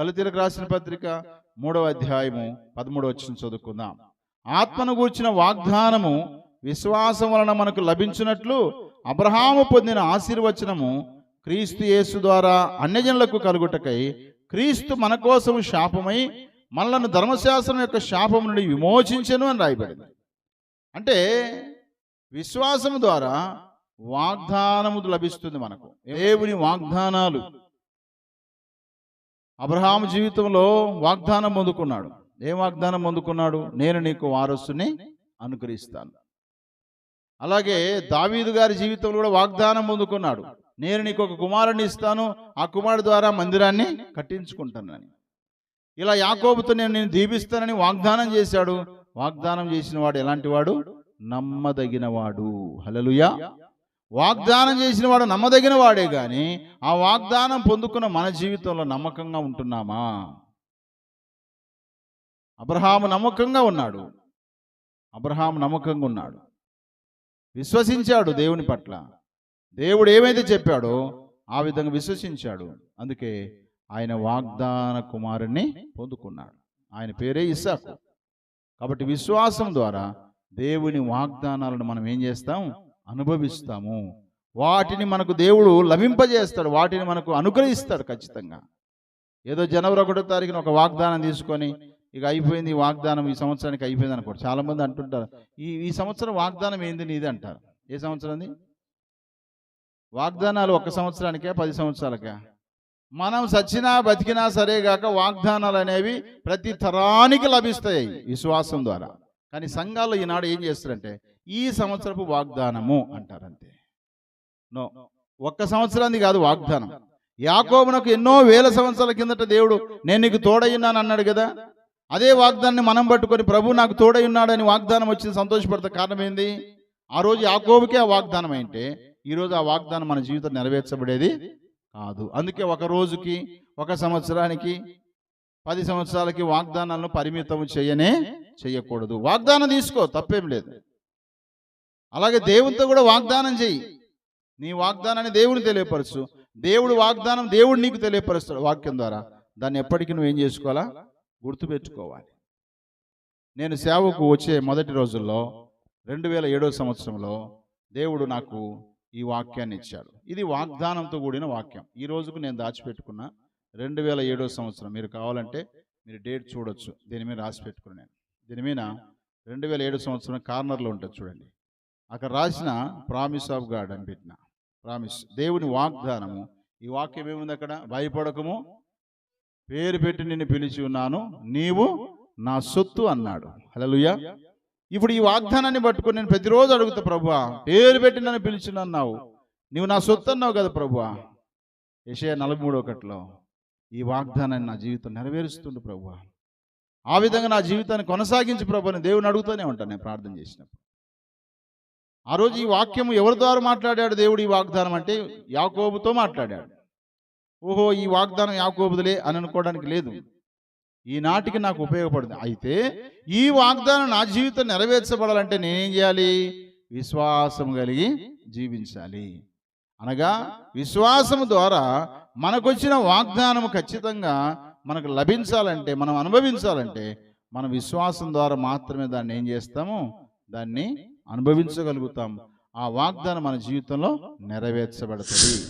గలతీలకు రాసిన పత్రిక మూడవ అధ్యాయము పదమూడవ వచ్చిన చదువుకుందాం. ఆత్మను గూర్చిన వాగ్దానము విశ్వాసం వలన మనకు లభించినట్లు అబ్రహాము పొందిన ఆశీర్వచనము క్రీస్తు యేసు ద్వారా అన్యజనులకు కలుగుటకై క్రీస్తు మన కోసం శాపమై మనలను ధర్మశాస్త్రం యొక్క శాపం నుండి విమోచించను అని రాయబడింది. అంటే విశ్వాసం ద్వారా వాగ్దానము లభిస్తుంది మనకు. దేవుని వాగ్దానాలు అబ్రహాము జీవితంలో వాగ్దానం పొందుకున్నాడు. ఏం వాగ్దానం పొందుకున్నాడు? నేను నీకు వారసుని అనుగ్రహిస్తాను. అలాగే దావీదు గారి జీవితంలో కూడా వాగ్దానం పొందుకున్నాడు. నేను నీకు ఒక కుమారుని ఇస్తాను. ఆ కుమారుడు ద్వారా మందిరాన్ని కట్టించుకుంటానని ఇలా యాకోబుతో నేను నేను దీపిస్తానని వాగ్దానం చేశాడు. వాగ్దానం చేసిన వాడు ఎలాంటి వాడు? నమ్మదగినవాడు హలలుయా వాగ్దానం చేసిన వాడు నమ్మదగిన వాడే కానీ ఆ వాగ్దానం పొందుకున్న మన జీవితంలో నమ్మకంగా ఉంటున్నామా? అబ్రహాము నమ్మకంగా ఉన్నాడు. అబ్రహాము నమ్మకంగా ఉన్నాడు. విశ్వసించాడు దేవుని పట్ల. దేవుడు ఏమైతే చెప్పాడో ఆ విధంగా విశ్వసించాడు. అందుకే ఆయన వాగ్దాన కుమారుణ్ణి పొందుకున్నాడు. ఆయన పేరే ఇస్సాకు. కాబట్టి విశ్వాసం ద్వారా దేవుని వాగ్దానాలను మనం ఏం చేస్తాం? అనుభవిస్తాము. వాటిని మనకు దేవుడు లభింపజేస్తాడు. వాటిని మనకు అనుగ్రహిస్తాడు ఖచ్చితంగా. ఏదో జనవరి ఒకటో తారీఖున ఒక వాగ్దానం తీసుకొని ఇక అయిపోయింది వాగ్దానం ఈ సంవత్సరానికి అయిపోయింది అనుకోండి. చాలామంది అంటుంటారు ఈ ఈ సంవత్సరం వాగ్దానం ఏంది నీది అంటారు. ఏ సంవత్సరం అది? వాగ్దానాలు ఒక సంవత్సరానికే పది సంవత్సరాలకే? మనం సచ్చినా బతికినా సరేగాక వాగ్దానాలు అనేవి ప్రతి తరానికి లభిస్తాయి విశ్వాసం ద్వారా. కానీ సంఘాల్లో ఈనాడు ఏం చేస్తారంటే ఈ సంవత్సరపు వాగ్దానము అంటారంతే. నో ఒక్క సంవత్సరానికి కాదు వాగ్దానం. యాకోబునకు ఎన్నో వేల సంవత్సరాల కిందట దేవుడు నేను నీకు తోడయ్యున్నాను అన్నాడు కదా. అదే వాగ్దానాన్ని మనం పట్టుకొని ప్రభు నాకు తోడై ఉన్నాడని వాగ్దానం వచ్చింది సంతోషపడతా కారణం ఏంది? ఆ రోజు యాకోబుకే ఆ వాగ్దానం అంటే ఈరోజు ఆ వాగ్దానం మన జీవితం నెరవేర్చబడేది కాదు. అందుకే ఒక రోజుకి ఒక సంవత్సరానికి పది సంవత్సరాలకి వాగ్దానాలను పరిమితం చేయనే చేయకూడదు. వాగ్దానం తీసుకో తప్పేం లేదు. అలాగే దేవునితో కూడా వాగ్దానం చెయ్యి. నీ వాగ్దానాన్ని దేవుని తెలియపరచు దేవుడు వాగ్దానం దేవుడు నీకు తెలియపరుస్తాడు వాక్యం ద్వారా. దాన్ని ఎప్పటికీ నువ్వు ఏం చేసుకోవాలా? గుర్తుపెట్టుకోవాలి. నేను సేవకు వచ్చే మొదటి రోజుల్లో రెండు వేల ఏడో సంవత్సరంలో దేవుడు నాకు ఈ వాక్యాన్ని ఇచ్చాడు. ఇది వాగ్దానంతో కూడిన వాక్యం. ఈ రోజుకు నేను దాచిపెట్టుకున్న రెండు వేల ఏడో సంవత్సరం. మీరు కావాలంటే మీరు డేట్ చూడొచ్చు. దీని మీద రాసి పెట్టుకున్నాను దీని మీద రెండు వేల ఏడు సంవత్సరం కార్నర్లో ఉంటుంది చూడండి. అక్కడ రాసిన ప్రామిస్ ఆఫ్ గాడ్ అని పెట్టిన. ప్రామిస్ దేవుని వాగ్దానము. ఈ వాక్యం ఏముంది అక్కడ? భయపడకము. పేరు పెట్టి నిన్ను పిలిచి ఉన్నాను. నీవు నా సొత్తు అన్నాడు. హల్లెలూయా. ఇప్పుడు ఈ వాగ్దానాన్ని పట్టుకొని నేను ప్రతిరోజు అడుగుతా ప్రభువా పేరు పెట్టి నన్ను పిలిచినన్నావు నీవు నా సొత్తు అన్నావు కదా ప్రభువా. యషయ నలభై మూడు ఒకటిలో ఈ వాగ్దానాన్ని నా జీవితం నెరవేరుస్తుండు ప్రభువా. ఆ విధంగా నా జీవితాన్ని కొనసాగించి ప్రభు అని దేవుని అడుగుతూనే ఉంటాను నేను ప్రార్థన చేసినప్పుడు. ఆ రోజు ఈ వాక్యము ఎవరి ద్వారా మాట్లాడాడు దేవుడు ఈ వాగ్దానం అంటే యాకోబుతో మాట్లాడాడు. ఓహో ఈ వాగ్దానం యాకోబుదులే అని అనుకోవడానికి లేదు. ఈనాటికి నాకు ఉపయోగపడుతుంది అయితే ఈ వాగ్దానం నా జీవితం నెరవేర్చబడాలంటే నేనేం చేయాలి? విశ్వాసం కలిగి జీవించాలి. అనగా విశ్వాసము ద్వారా మనకొచ్చిన వాగ్దానం ఖచ్చితంగా మనకు లభించాలంటే మనం అనుభవించాలంటే మన విశ్వాసం ద్వారా మాత్రమే దాన్ని ఏం చేస్తాము? దాన్ని అనుభవించగలుగుతాం ఆ వాగ్దానం మన జీవితంలో నెరవేర్చబడుతుంది.